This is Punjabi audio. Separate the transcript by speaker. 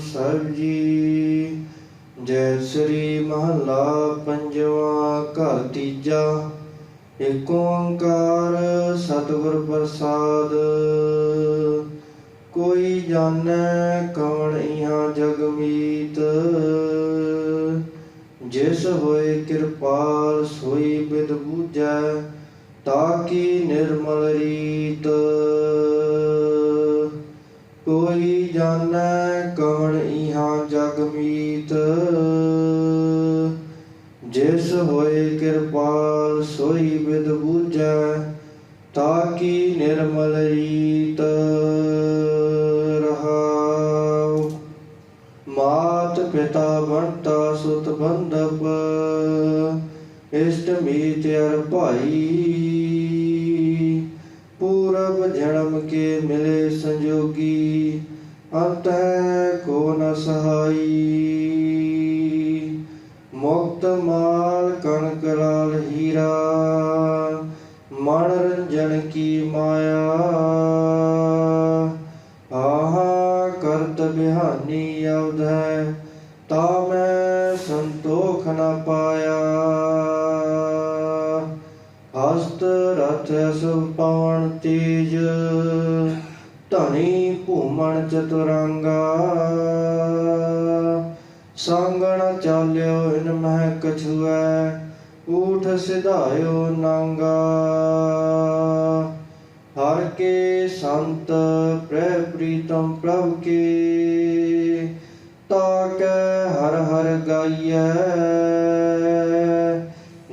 Speaker 1: ਸਾਹਿਬ ਜੀ। ਜੈ ਸ੍ਰੀ ਮਹਲਾ ਪੰਜਵਾਂ ਘਰ ਤੀਜਾ। ਏਕ ਓੰਕਾਰ ਸਤਿਗੁਰ ਪ੍ਰਸਾਦ। ਕੋਈ ਜਾਣੈ ਕਵਣ ਇਹਾਂ ਜਗਮੀਤ ਜਿਸ ਹੋਏ ਕਿਰਪਾਲ ਸੋਈ ਬਿਦ ਬੂਝੈ ਤਾਕੀ ਨਿਰਮਲ ਰੀਤ। ਕੋਈ ਜਾਣੈ ਕੌਣ ਇਹਾਂ ਜਗ ਮੀਤ? ਜਿਸ ਹੋਏ ਕਿਰਪਾਲ ਸੋਈ ਬਿਦ ਬੂਝੈ ਤਾਕੀ ਨਿਰਮਲ ਰੀਤ ਰਹਾਉ? ਮਾਤ ਪਿਤਾ ਬਣਤਾ ਸੁਤ ਬੰਧਪ, ਇਸ਼ਟ ਮੀਤ ਅਰ ਭਾਈ ਪੂਰਬ ਜਨਮ ਕੇ ਮਿਲੇ ਸੰਜੋਗੀ, ਅੰਤ ਹੈ ਕੋ ਨ ਸਹਾਈ। ਮੁਕਤ ਮਾਲ ਕਣਕ ਲਾਲ ਹੀਰਾ, ਮਨ ਰੰਜਨ ਕੀ ਮਾਇਆ। ਆਹਾ ਕਰਤ ਬਿਹਾਨੀ ਅਵਧੈ ਤਾ ਮੈਂ ਸੰਤੋਖ ਨ ਪਾਇਆ। ਹਸਤ ਰਥ ਸੁ ਤੇਜ, ਧਨੀ ਭੂਮਣ ਚਤੁਰੰਗਾ। ਸੰਗਣ ਚਾਲਿਓ ਇਨ ਮਹਿ ਕਛੁਐ, ਊਠ ਸਿਧਾਇਓ ਨਾਂਗਾ। ਹਰ ਕੇ ਸੰਤ ਪ੍ਰੈ ਪ੍ਰੀਤਮ ਪ੍ਰਭ ਕੇ ਤਾਕ ਹਰ ਹਰ ਗਾਈਐ।